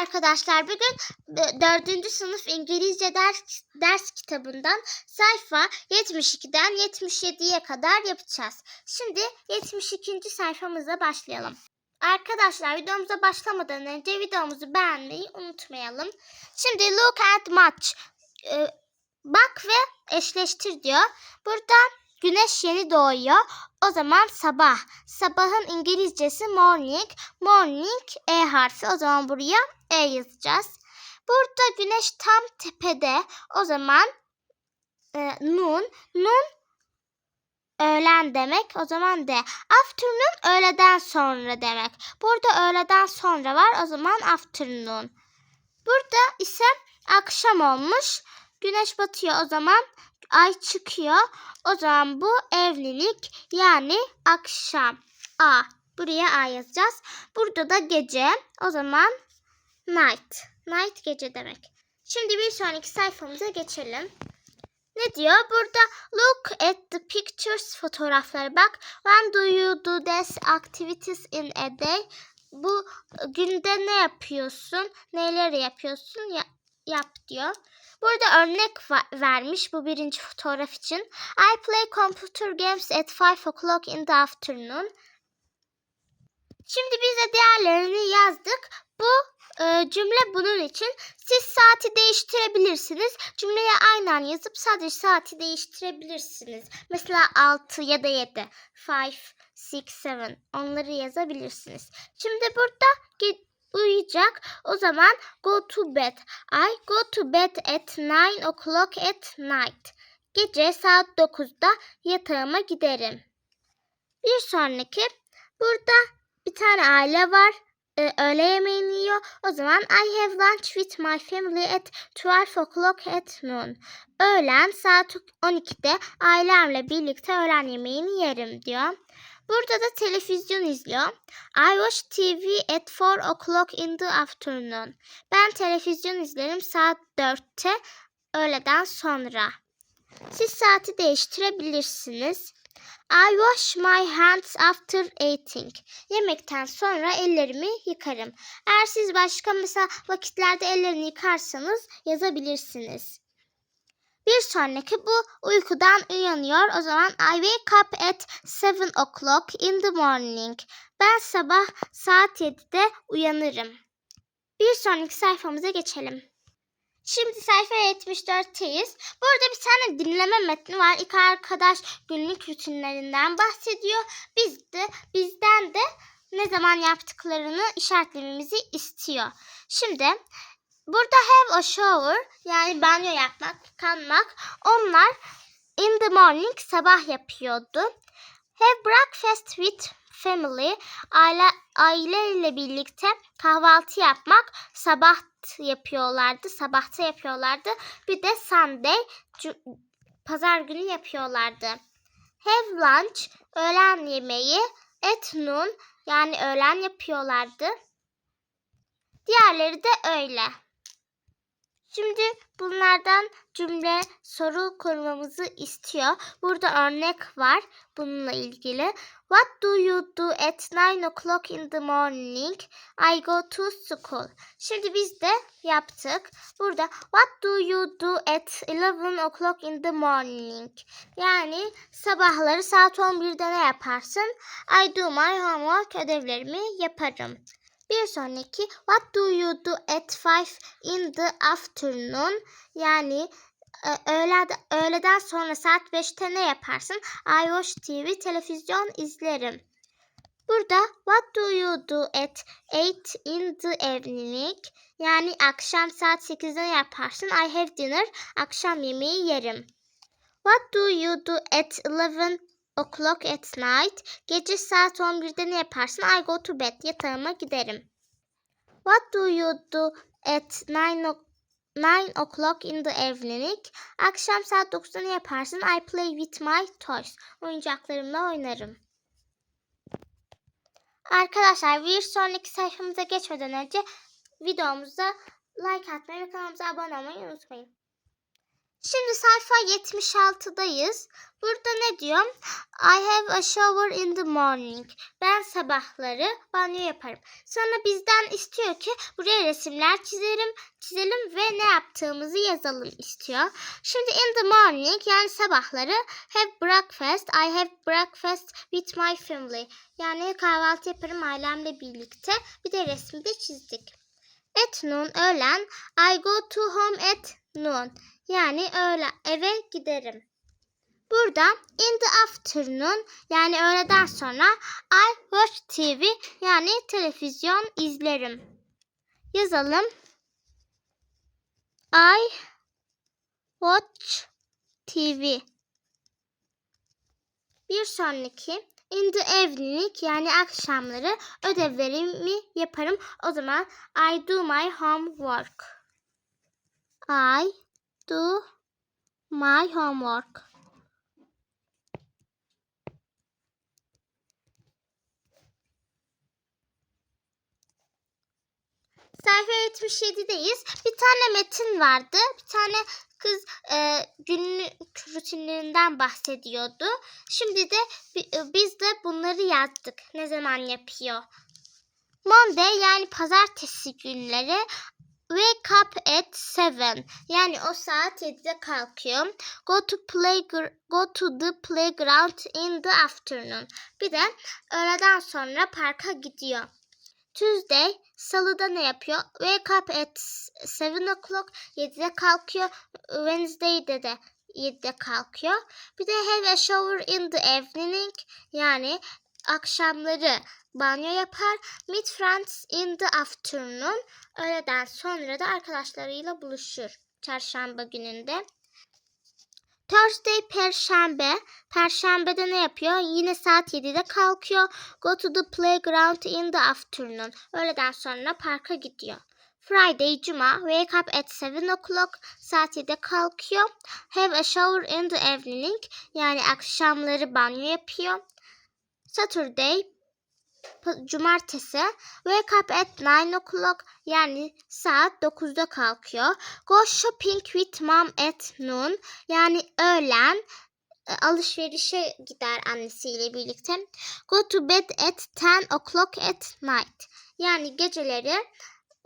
arkadaşlar. Bugün e, 4. sınıf İngilizce ders, ders kitabından sayfa 72'den 77'ye kadar yapacağız. Şimdi 72. sayfamıza başlayalım. Arkadaşlar videomuza başlamadan önce videomuzu beğenmeyi unutmayalım. Şimdi look at match. E, bak ve eşleştir diyor. Burada güneş yeni doğuyor. O zaman sabah. Sabahın İngilizcesi morning. Morning E harfi. O zaman buraya E yazacağız. Burada güneş tam tepede. O zaman e, noon. Noon öğlen demek. O zaman de. Afternoon öğleden sonra demek. Burada öğleden sonra var. O zaman afternoon. Burada ise akşam olmuş. Güneş batıyor o zaman ay çıkıyor. O zaman bu evlilik yani akşam. A. Buraya A yazacağız. Burada da gece. O zaman night. Night gece demek. Şimdi bir sonraki sayfamıza geçelim. Ne diyor? Burada look at the pictures fotoğraflara bak. When do you do these activities in a day? Bu günde ne yapıyorsun? Neleri yapıyorsun? Ya, yap diyor. Burada örnek vermiş bu birinci fotoğraf için. I play computer games at 5 o'clock in the afternoon. Şimdi biz de diğerlerini yazdık. Bu e, cümle bunun için. Siz saati değiştirebilirsiniz. Cümleyi aynen yazıp sadece saati değiştirebilirsiniz. Mesela 6 ya da 7. 5, 6, 7. Onları yazabilirsiniz. Şimdi burada uyuyacak. O zaman go to bed. I go to bed at 9 o'clock at night. Gece saat 9'da yatağıma giderim. Bir sonraki burada bir tane aile var. Ee, öğle yemeğini yiyor. O zaman I have lunch with my family at 12 o'clock at noon. Öğlen saat 12'de ailemle birlikte öğlen yemeğini yerim diyor. Burada da televizyon izliyor. I watch TV at 4 o'clock in the afternoon. Ben televizyon izlerim saat 4'te öğleden sonra. Siz saati değiştirebilirsiniz. I wash my hands after eating. Yemekten sonra ellerimi yıkarım. Eğer siz başka mesela vakitlerde ellerini yıkarsanız yazabilirsiniz. Bir sonraki bu uykudan uyanıyor. O zaman I wake up at 7 o'clock in the morning. Ben sabah saat 7'de uyanırım. Bir sonraki sayfamıza geçelim. Şimdi sayfa 74'teyiz. Burada bir tane dinleme metni var. İki arkadaş günlük rutinlerinden bahsediyor. Biz de bizden de ne zaman yaptıklarını işaretlememizi istiyor. Şimdi burada have a shower yani banyo yapmak, yıkanmak. Onlar in the morning sabah yapıyordu. Have breakfast with family aile aileyle birlikte kahvaltı yapmak sabah yapıyorlardı. Sabahta yapıyorlardı. Bir de Sunday pazar günü yapıyorlardı. Have lunch öğlen yemeği at noon yani öğlen yapıyorlardı. Diğerleri de öyle. Şimdi bunlardan cümle soru kurmamızı istiyor. Burada örnek var bununla ilgili. What do you do at 9 o'clock in the morning? I go to school. Şimdi biz de yaptık. Burada what do you do at 11 o'clock in the morning? Yani sabahları saat 11'de ne yaparsın? I do my homework ödevlerimi yaparım. Bir sonraki what do you do at 5 in the afternoon? Yani e, öğle, öğleden sonra saat 5'te ne yaparsın? I watch TV, televizyon izlerim. Burada what do you do at 8 in the evening? Yani akşam saat 8'de ne yaparsın? I have dinner, akşam yemeği yerim. What do you do at 11 o'clock at night? Gece saat 11'de ne yaparsın? I go to bed, yatağıma giderim. What do you do at 9 o'clock? 9 o'clock in the evening. Akşam saat 9'da ne yaparsın? I play with my toys. Oyuncaklarımla oynarım. Arkadaşlar bir sonraki sayfamıza geçmeden önce videomuza like atmayı ve kanalımıza abone olmayı unutmayın. Şimdi sayfa 76'dayız. Burada ne diyor? I have a shower in the morning. Ben sabahları banyo yaparım. Sonra bizden istiyor ki buraya resimler çizelim, çizelim ve ne yaptığımızı yazalım istiyor. Şimdi in the morning yani sabahları have breakfast. I have breakfast with my family. Yani kahvaltı yaparım ailemle birlikte. Bir de resmi de çizdik. At noon öğlen I go to home at noon. Yani öğle eve giderim. Burada in the afternoon yani öğleden sonra I watch TV yani televizyon izlerim. Yazalım. I watch TV. Bir sonraki in the evening yani akşamları ödevlerimi yaparım. O zaman I do my homework. I do my homework. Sayfa 77'deyiz. Bir tane metin vardı. Bir tane kız e, günlük rutinlerinden bahsediyordu. Şimdi de e, biz de bunları yazdık. Ne zaman yapıyor? Monday yani pazartesi günleri wake up at 7. Yani o saat 7'de kalkıyor. Go to play go to the playground in the afternoon. Bir de öğleden sonra parka gidiyor. Tuesday salıda ne yapıyor? Wake up at 7 o'clock 7'de kalkıyor. Wednesday'de de 7'de kalkıyor. Bir de have a shower in the evening yani akşamları banyo yapar. Meet friends in the afternoon. Öğleden sonra da arkadaşlarıyla buluşur. Çarşamba gününde. Thursday Perşembe. Perşembede ne yapıyor? Yine saat 7'de kalkıyor. Go to the playground in the afternoon. Öğleden sonra parka gidiyor. Friday Cuma. Wake up at 7 o'clock. Saat 7'de kalkıyor. Have a shower in the evening. Yani akşamları banyo yapıyor. Saturday Cumartesi wake up at 9 o'clock yani saat 9'da kalkıyor. Go shopping with mom at noon yani öğlen e, alışverişe gider annesiyle birlikte. Go to bed at 10 o'clock at night yani geceleri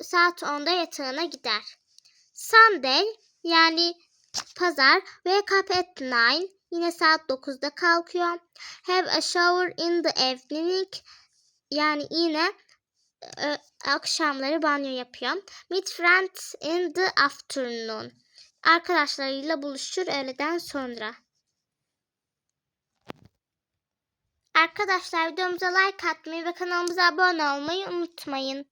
saat 10'da yatağına gider. Sunday yani pazar wake up at 9 yine saat 9'da kalkıyor. Have a shower in the evening yani yine e, akşamları banyo yapıyor. Meet friends in the afternoon. Arkadaşlarıyla buluşur öğleden sonra. Arkadaşlar videomuza like atmayı ve kanalımıza abone olmayı unutmayın.